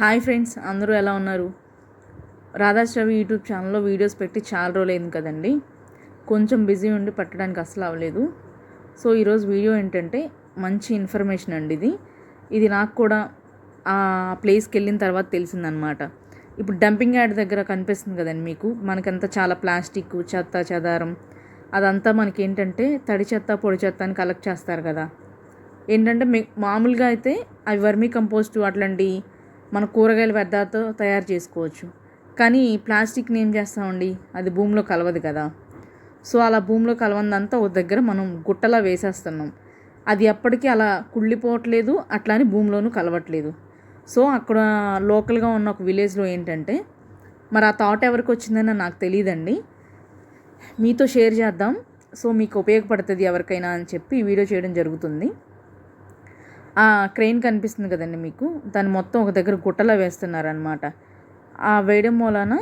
Hi friends అందరూ ఎలా ఉన్నారు? రాధాశ్రవి యూట్యూబ్ ఛానల్లో వీడియోస్ పెట్టి చాలా రోజులైంది కదండి. కొంచెం బిజీ ఉండి పట్టడానికి అసలు అవ్వలేదు. సో ఈరోజు వీడియో ఏంటంటే మంచి ఇన్ఫర్మేషన్ అండి ఇది. ఇది నాకు కూడా ఆ ప్లేస్కి వెళ్ళిన తర్వాత తెలిసిందనమాట. ఇప్పుడు డంపింగ్ యార్డ్ దగ్గర కనిపిస్తుంది కదండి మీకు. మనకంతా చాలా ప్లాస్టిక్ చెత్త చెదారం. అదంతా మనకి ఏంటంటే తడి చెత్త పొడి చెత్త అని కలెక్ట్ చేస్తారు కదా. ఏంటంటే మామూలుగా అయితే అవి వర్మీ కంపోస్ట్ అట్లాంటి మన కూరగాయల వ్యర్థాలతో తయారు చేసుకోవచ్చు. కానీ ప్లాస్టిక్ని ఏం చేస్తామండి? అది భూమిలో కలవదు కదా. సో అలా భూమిలో కలవందంతా ఒక దగ్గర మనం గుట్టలా వేసేస్తున్నాం. అది ఎప్పటికీ అలా కుళ్ళిపోవట్లేదు అట్లా అని భూమిలోనూ కలవట్లేదు. సో అక్కడ లోకల్గా ఉన్న ఒక విలేజ్లో ఏంటంటే మరి ఆ థాట్ ఎవరికి వచ్చిందని నాకు తెలియదండి మీతో షేర్ చేద్దాం. సో మీకు ఉపయోగపడుతుంది ఎవరికైనా అని చెప్పి ఈ వీడియో చేయడం జరుగుతుంది. క్రెయిన్ కనిపిస్తుంది కదండి మీకు? దాన్ని మొత్తం ఒక దగ్గర గుట్టలా వేస్తున్నారనమాట ఆ వేయడం మూలాన